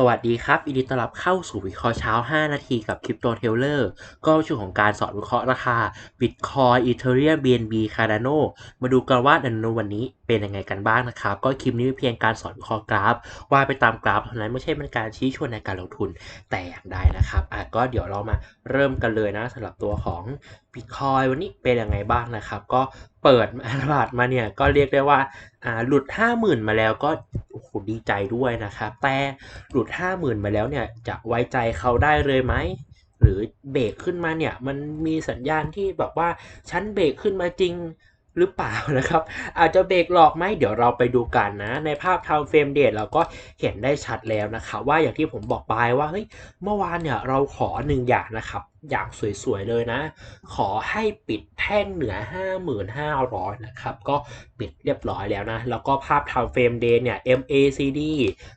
สวัสดีครับยินดีต้อนรับเข้าสู่วิเคราะห์เช้า 5 นาทีกับคริปโตเทเลอร์ก็ช่วงของการสอนวิเคราะห์ราคา Bitcoin Ethereum BNB Cardano มาดูกันว่าดันโนวันนี้เป็นยังไงกันบ้างนะครับ ก็คลิปนี้เป็นเพียงการสอนวิเคราะห์กราฟ ว่าไปตามกราฟเท่านั้นไม่ใช่เป็นการชี้ชวนในการลงทุนแต่อย่างใดนะครับอะก็เดี๋ยวเรามาเริ่มกันเลยนะสำหรับตัวของ Bitcoin วันนี้เป็นยังไงบ้างนะครับ ก็ เปิดตลาดมาเนี่ยก็เรียกได้ว่าอ่าหลุด 50,000 มาแล้วก็โอ้โหดีใจด้วยนะครับ แต่หลุด 50,000 มาแล้วเนี่ยจะไว้ใจเขาได้เลยไหมหรือเบรกขึ้นมาเนี่ยมันมีสัญญาณที่แบบว่าฉันเบรกขึ้นมาจริง หรือเปล่านะครับ อาจจะเบรกหลอกไหมเดี๋ยวเราไปดูกันนะ ในภาพ time frame date เราก็เห็นได้ชัดแล้วนะครับว่าอย่างที่ผมบอกไปว่าเฮ้ยเมื่อวานเนี่ยเราขอหนึ่งอย่างนะครับ อย่างสวยๆเลยนะ ขอให้ปิดแท่งเหนือ 55,500 นะครับ ก็ปิดเรียบร้อยแล้วนะ แล้วก็ภาพ time frame day เนี่ย MACD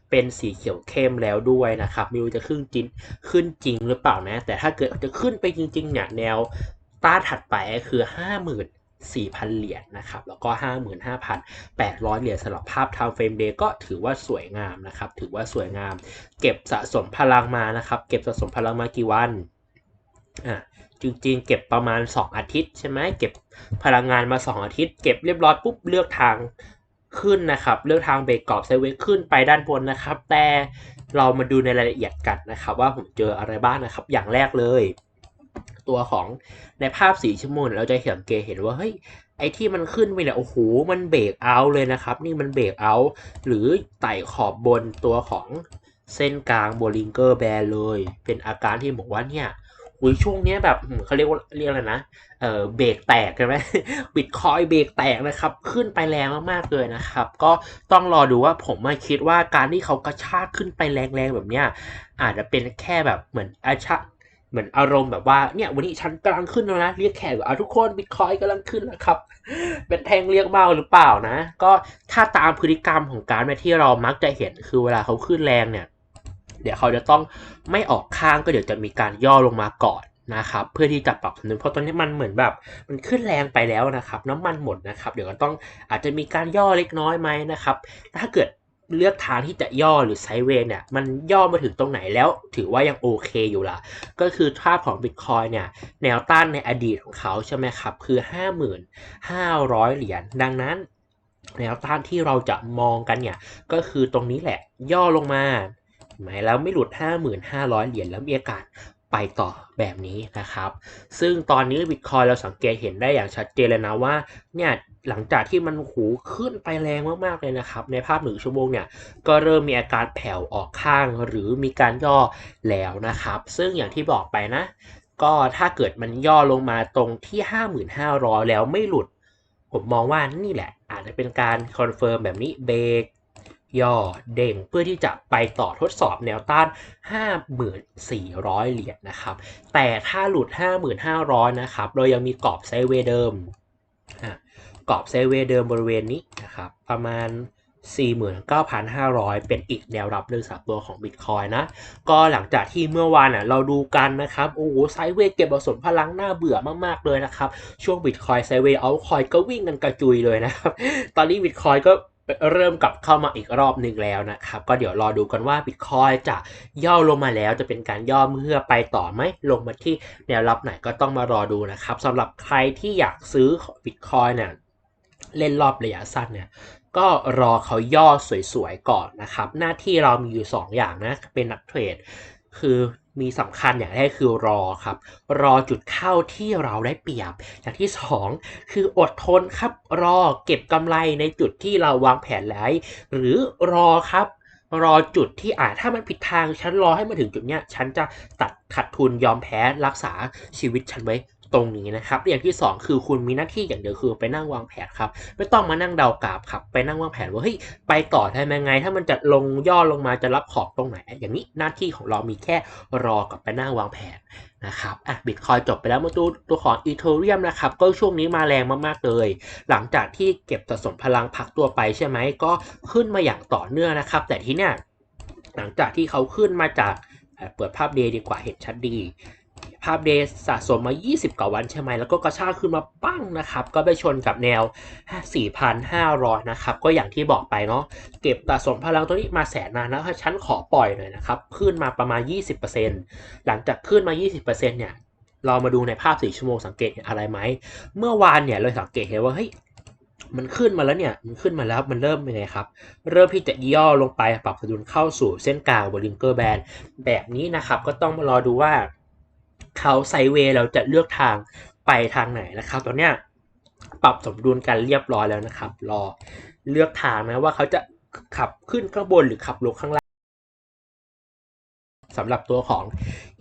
เป็นสีเขียวเข้มแล้วด้วยนะครับม่รู้จะขึ้นจริงขึ้นจริงหรือเปล่านะ แต่ถ้าเกิดจะขึ้นไปจริงๆเนี่ยแนวต้าถัดไปคือ 50,000 4,000 เหรียญนะครับ แล้วก็ 55,800 เหรียญสำหรับภาพ time frame day ก็ถือว่าสวยงามนะครับ ถือว่าสวยงาม เก็บสะสมพลังมานะครับ เก็บสะสมพลังมากี่วันอะจริงๆ เก็บประมาณ 2 อาทิตย์ใช่ไหมเก็บพลังงานมา 2 อาทิตย์ เก็บเรียบร้อยปุ๊บเลือกทางขึ้นนะครับ เลือกทางเบรกกรอบไซเวขึ้นไปด้านบนนะครับ แต่เรามาดูในรายละเอียดกันนะครับ ว่าผมเจออะไรบ้างนะครับ อย่างแรกเลย ตัวของในภาพสีชั่วโมงเราจะสังเกเห็นว่าเฮ้ยไอ้ที่มันขึ้นไปเนี่ยโอ้โหมันเบรกเอาเลยนะครับ นี่มันเบรกเอา หรือไต่ขอบบนตัวของเส้นกลางโบลิงเกอร์แบร์เลย เป็นอาการที่บอกว่าเนี่ยอุ้ยช่วงเนี้ยแบบเขาเรียกว่าเรียกอะไรนะเออเบรกแตกใช่ไหมบิตคอยเบรกแตกนะครับ ขึ้นไปแรงมากๆเลยนะครับ ก็ต้องรอดูว่าผมมาคิดว่าการที่เขากระชากขึ้นไปแรงๆแบบเนี้ยอาจจะเป็นแค่แบบเหมือนอาชะ เหมือนอารมณ์แบบว่าเนี่ยวันนี้ฉันกำลังขึ้นแล้วนะเรียกแขกอะทุกคนบิตคอยกำลังขึ้นแล้วครับ เป็นแทงเรียกเมาหรือเปล่านะ ก็ถ้าตามพฤติกรรมของการเนี่ยที่เรามักจะเห็นคือเวลาเขาขึ้นแรงเนี่ย เดี๋ยวเขาจะต้องไม่ออกข้างก็เดี๋ยวจะมีการย่อลงมาก่อนนะครับเพื่อที่จะปรับสมดุลเพราะตอนนี้มันเหมือนแบบมันขึ้นแรงไปแล้วนะครับ น้ำมันหมดนะครับ เดี๋ยวก็ต้องอาจจะมีการย่อเล็กน้อยไหมนะครับ ถ้าเกิด เลือกทางที่จะย่อหรือไซเวย์เนี่ยมันย่อมาถึงตรงไหนแล้วถือว่ายังโอเคอยู่ละก็คือภาพของ Bitcoin เนี่ยแนวต้านในอดีตของเขาใช่ไหมครับ คือ 55,500 เหรียญดังนั้น แนวต้านที่เราจะมองกันเนี่ยก็คือตรงนี้แหละย่อลงมาหมายแล้วไม่หลุด 55,500 เหรียญแล้วมีอากาศไปต่อแบบนี้นะครับ ซึ่งตอนนี้ Bitcoin เราสังเกตเห็นได้อย่างชัดเจนเลยนะว่าเนี่ย หลังจากที่มันหูขึ้นไปแรงมากๆเลยนะครับ ในภาพหนึ่งชั่วโมงเนี่ยก็เริ่มมีอาการแผ่วออกข้างหรือมีการย่อแล้วนะครับ ซึ่งอย่างที่บอกไปนะ ก็ถ้าเกิดมันย่อลงมาตรงที่ 5,500 แล้วไม่หลุด ผมมองว่านี่แหละ อาจจะเป็นการคอนเฟิร์มแบบนี้เบรกย่อเด้งเพื่อที่จะไปต่อทดสอบแนวต้าน 5,400 เหรียญนะครับ แต่ถ้าหลุด 5,500 นะครับ เรายังมีกรอบไซด์เวย์เดิม กรอบไซเวเดิมบริเวณนี้นะครับประมาณ 49,500 เป็นอีกแนวรับหนึ่งสับตัวของ Bitcoin นะ ก็หลังจากที่เมื่อวานอะเราดูกันนะครับ โอ้โหไซเวเก็บผสมพลังหน้าเบื่อมาก ๆ เลยนะครับ ช่วง Bitcoin ไซเวย์เอาคอยก็วิ่งกันกระจุยเลยนะครับ ตอนนี้ Bitcoin ก็เริ่มกลับเข้ามาอีกรอบหนึ่งแล้วนะครับ ก็เดี๋ยวรอดูกันว่า Bitcoin จะย่อลงมาแล้วจะเป็นการย่อเพื่อไปต่อไหมลงมาที่แนวรับไหนก็ต้องมารอดูนะครับสำหรับใครที่อยากซื้อ Bitcoin เนี่ย เล่นรอบระยะสั้นเนี่ย ก็รอเขาย่อสวยๆก่อนนะครับ หน้าที่เรามีอยู่ 2 อย่างนะ เป็นนักเทรด คือมีสำคัญอย่างแรกคือรอครับ รอจุดเข้าที่เราได้เปรียบ อย่างที่ 2 คืออดทนครับ รอเก็บกำไรในจุดที่เราวางแผนไว้หรือรอครับรอจุดที่อาจถ้ามันผิดทางฉันรอให้มาถึงจุดเนี้ย ฉันจะตัดขัดทุนยอมแพ้รักษาชีวิตฉันไว้ ตรงนี้นะครับอย่างที่ 2 คือคุณมีหน้าที่อย่างเดียวคือไปนั่งวางแผนครับไม่ต้องมานั่งเดากราบครับไปนั่งวางแผนว่าเฮ้ยไปต่อทำยังไง ถ้ามันจะลงย่อลงมาจะรับขอบตรงไหน อย่างนี้หน้าที่ของเรามีแค่รอกับไปนั่งวางแผนนะครับอะบิตคอยจบไปแล้วมาดูตัวของอีเทเรียมนะครับก็ช่วงนี้มาแรงมากๆเลย หลังจากที่เก็บสะสมพลังพักตัวไปใช่ไหมก็ขึ้นมาอย่างต่อเนื่องนะครับ แต่ที่เนี้ยหลังจากที่เขาขึ้นมาจากเปิดภาพเดย์ดีกว่าเห็นชัดดี ภาพเดย์สะสมมา 20 กว่าวันใช่ไหม แล้วก็กระชากขึ้นมาปั้งนะครับ ก็ไปชนกับแนว 4,500 นะครับ ก็อย่างที่บอกไปเนาะ เก็บสะสมพลังตัวนี้มาแสนนานแล้วฉันขอปล่อยหน่อยนะครับ ขึ้นมาประมาณ 20%หลังจากขึ้นมา 20%เนี่ย เรามาดูในภาพ 4 ชั่วโมงสังเกตเอะไรไหม เมื่อวานเนี่ยเราสังเกตเห็นว่า เฮ้ยมันขึ้นมาแล้วเนี่ย มันขึ้นมาแล้ว มันเริ่มเป็นไงครับ เริ่มที่จะย่อลงไปปรับสมดุลเข้าสู่เส้นกลางบนลิงเกอร์แบนแบบนี้นะครับ ก็ต้องมารอดูว่า เขาไซเวย์เราจะเลือกทางไปทางไหนนะครับตอนเนี้ยปรับสมดุลกันเรียบร้อยแล้วนะครับ รอเลือกทางนะว่าเขาจะขับขึ้นข้างบนหรือขับลงข้างล่างสำหรับตัวของ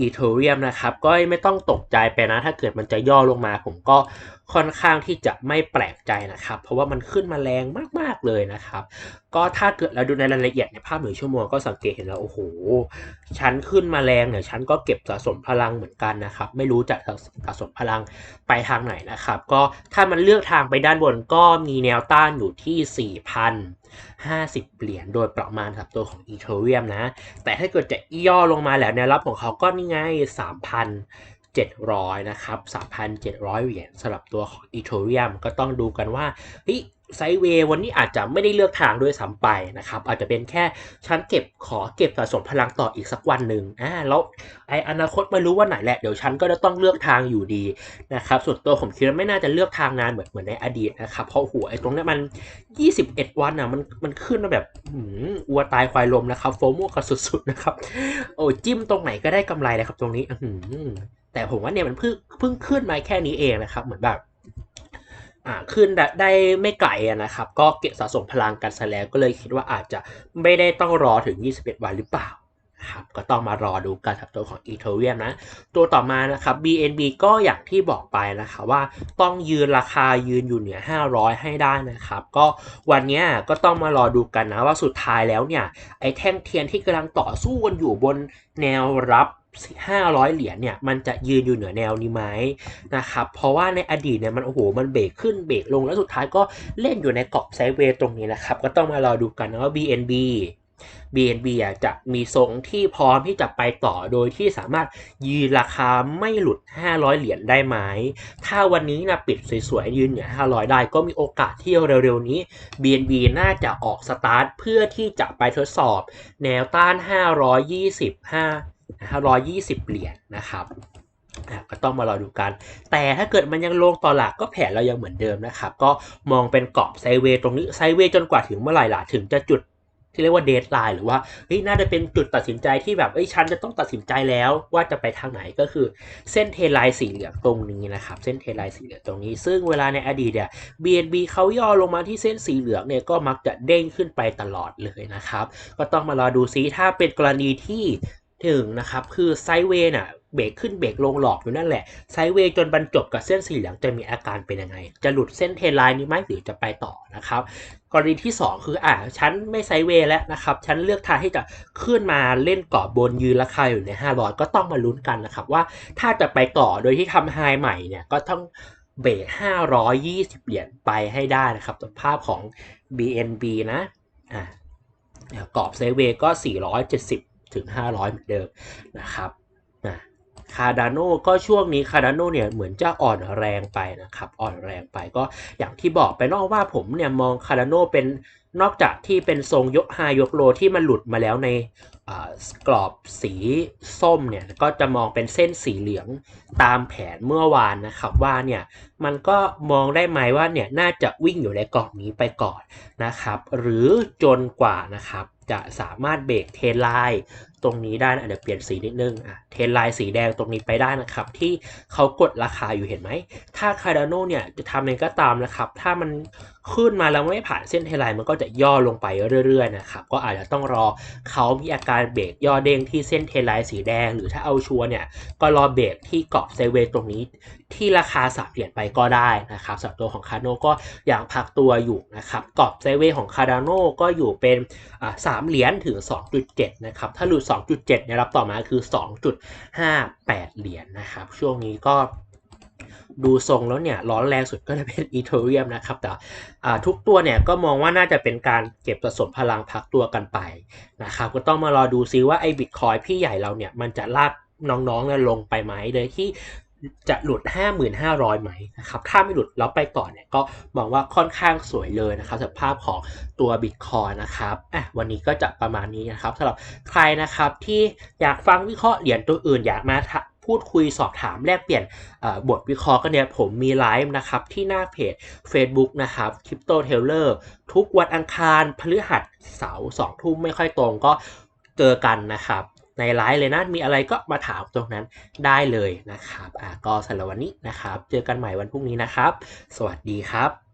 e t h e r e u m นะครับ ก็ไม่ต้องตกใจไปนะ ถ้าเกิดมันจะย่อลงมา ผมก็ ค่อนข้างที่จะไม่แปลกใจนะครับ เพราะว่ามันขึ้นมาแรงมากๆเลยนะครับ ก็ถ้าเกิดเราดูในรายละเอียดในภาพหนึ่งชั่วโมงก็สังเกตเห็นแล้วโอ้โหชั้นขึ้นมาแรงเนี่ยชั้นก็เก็บสะสมพลังเหมือนกันนะครับ ไม่รู้จะสะสมพลังไปทางไหนนะครับ ก็ถ้ามันเลือกทางไปด้านบนก็มีแนวต้านอยู่ที่4,050 เหรียญโดยประมาณครับตัวของ e t h e r e u m นะ แต่ถ้าเกิดจะย่อลงมาแล้วแนวรับของเขาก็นี่ไง3,000 700 นะครับ 3,700 เหรียญสำหรับตัวของ e t h e r e u m ก็ต้องดูกันว่าเฮ้ยไซเวย์วันนี้อาจจะไม่ได้เลือกทางด้วยซ้ำไปนะครับ อาจจะเป็นแค่ฉันเก็บขอเก็บสะสมพลังต่ออีกสักวันหนึ่งอ่าแล้วไออนาคตไม่รู้ว่าไหนแหละ เดี๋ยวฉันก็จะต้องเลือกทางอยู่ดีนะครับส่วนตัวผมคิดว่าไม่น่าจะเลือกทางนานเหมือนเหมือนในอดีตนะครับ เพราะหัวไอตรงนี้มัน 21 วันอะมันมันขึ้นมาแบบหืมอัวตายควายลมนะครับ โฟมกันสุดๆนะครับโอ้จิ้มตรงไหนก็ได้กำไรเลยครับตรงนี้อืม แต่ผมว่าเนี่ยมันเพิ่งเพิ่งขึ้นมาแค่นี้เองนะครับ เหมือนแบบอ่าขึ้นได้ไม่ไกลนะครับ ก็เก็บสะสมพลังกันซะแล้วก็เลยคิดว่าอาจจะไม่ได้ต้องรอถึง 21 วันหรือเปล่าครับก็ต้องมารอดูการถับตัวของ e t h e r e u m นะ ตัวต่อมานะครับ BNB ก็อย่างที่บอกไปนะคะว่าต้องยืนราคายืนอยู่เหนือ 500 ให้ได้นะครับ ก็วันนี้ก็ต้องมารอดูกันนะว่าสุดท้ายแล้วเนี่ย ไอ้แท่งเทียนที่กำลังต่อสู้กันอยู่บนแนวรับ 500 เหรียญเนี่ยมันจะยืนอยู่เหนือแนวนี้ไหมนะครับเพราะว่าในอดีตเนี่ยมันโอ้โหมันเบรกขึ้นเบรกลงแล้วสุดท้ายก็เล่นอยู่ในกรอบไซด์เวย์ตรงนี้นะครับ ก็ต้องมารอดูกันนะว่า BNB BNB อะจะมีทรงที่พร้อมที่จะไปต่อโดยที่สามารถยืนราคาไม่หลุด 500 เหรียญได้ไหม ถ้าวันนี้นะปิดสวยๆ ยืนเหนือ 500 ได้ก็มีโอกาสที่เร็วๆนี้ BNB น่าจะออกสตาร์ทเพื่อที่จะไปทดสอบ แนวต้าน 525 520เหรียญนะครับก็ต้องมารอดูกัน แต่ถ้าเกิดมันยังลงต่อหลักก็แผนเรายังเหมือนเดิมนะครับ ก็มองเป็นกรอบไซเวย์ตรงนี้ไซเวย์จนกว่าถึงเมื่อไหร่ล่ะถึงจะจุดที่เรียกว่าเดทไลน์หรือว่าเฮ้ยน่าจะเป็นจุดตัดสินใจที่แบบเอ้ยฉันจะต้องตัดสินใจแล้วว่าจะไปทางไหนก็คือเส้นเทไลน์สีเหลืองตรงนี้นะครับ เส้นเทไลน์สีเหลืองตรงนี้ ซึ่งเวลาในอดีตเนี่ย BNB เขาย่อลงมาที่เส้นสีเหลืองเนี่ยก็มักจะเด้งขึ้นไปตลอดเลยนะครับ ก็ต้องมารอดูซิถ้าเป็นกรณีที่ ถึงนะครับคือไซเวย์น่ะเบรกขึ้นเบรกลงหลอกอยู่นั่นแหละไซเวย์จนบรรจบกับเส้นสีเหลืองจะมีอาการเป็นยังไง จะหลุดเส้นเทไลน์นี้ไหมหรือจะไปต่อนะครับกรณีที่ 2 คืออ่าฉันไม่ไซเวย์แล้วนะครับฉันเลือกทางที่จะขึ้นมาเล่นเกาะบนยืนราคาอยู่ใน500ก็ต้องมาลุ้นกันนะครับว่าถ้าจะไปต่อโดยที่ทำไฮใหม่เนี่ยก็ต้องเบรก520 เหรียญไปให้ได้นะครับตัวภาพของ BNB นะอ่ากรอบไซเวย์ก็ 470 ถึง 500 เหมือนเดิมนะครับคาดานโนก็ช่วงนี้คาดานโนเนี่ยเหมือนจะอ่อนแรงไปนะครับอ่อนแรงไปก็อย่างที่บอกไปนอกว่าผมเนี่ยมองคาดานโนเป็นนอกจากที่เป็นทรงยกไฮยกโลที่มันหลุดมาแล้วในกรอบสีส้มเนี่ยก็จะมองเป็นเส้นสีเหลืองตามแผนเมื่อวานนะครับว่าเนี่ยมันก็มองได้ไหมว่าเนี่ยน่าจะวิ่งอยู่ในกรอบนี้ไปก่อนนะครับ หรือจนกว่านะครับ จะสามารถเบรกเทนไลน์ตรงนี้ได้นะเดี๋ยวเปลี่ยนสีนิดนึงอะเทนไลน์สีแดงตรงนี้ไปได้นะครับ ที่เขากดราคาอยู่เห็นไหม ถ้าคาร์ดานโนเนี่ยจะทำเองก็ตามนะครับ ถ้ามัน ขึ้นมาแล้วไม่ผ่านเส้นเทไลน์มันก็จะย่อลงไปเรื่อยๆนะครับก็อาจจะต้องรอเขามีอาการเบรกย่อเด้งที่เส้นเทไลน์สีแดง หรือถ้าเอาชัวร์เนี่ยก็รอเบรกที่กรอบเซเวตรงนี้ ที่ราคาสามเหรียญไปก็ได้นะครับสำหรับตัวของคาร์โนก็ยังพักตัวอยู่นะครับกรอบเซเวของคาร์ดานโนก็อยู่เป็นสามเหรียญถึง 2.7นะครับถ้าหลุด 2.7เนี่ยรับต่อมาคือ 2.58 เหรียญนะครับช่วงนี้ก็ ดูทรงแล้วเนี่ยร้อนแรงสุดก็จะเป็นอีเทเรียมนะครับแต่ทุกตัวเนี่ยก็มองว่าน่าจะเป็นการเก็บสะสมพลังพักตัวกันไปนะครับก็ต้องมารอดูซิว่าไอ้บิตคอยพี่ใหญ่เราเนี่ยมันจะลากน้องๆเนี่ยลงไปไหมโดยที่จะหลุด 5,500 ไหมนะครับ ถ้าไม่หลุดแล้วไปต่อเนี่ย ก็มองว่าค่อนข้างสวยเลยนะครับสภาพของตัว Bitcoin นะครับอะวันนี้ก็จะประมาณนี้นะครับสำหรับใครนะครับที่อยากฟังวิเคราะห์เหรียญตัวอื่นอยากมา พูดคุยสอบถามแลกเปลี่ยนบทวิเคราะห์กันเนี่ยผมมีไลฟ์นะครับที่หน้าเพจ Facebook นะครับ Crypto Taylor ทุกวันอังคารพฤหัสเสาร์สองทุ่มไม่ค่อยตรงก็เจอกันนะครับ ในไลฟ์เลยนะ มีอะไรก็มาถามตรงนั้นได้เลยนะครับอะก็สำหรับวันนี้นะครับ เจอกันใหม่วันพรุ่งนี้นะครับ สวัสดีครับ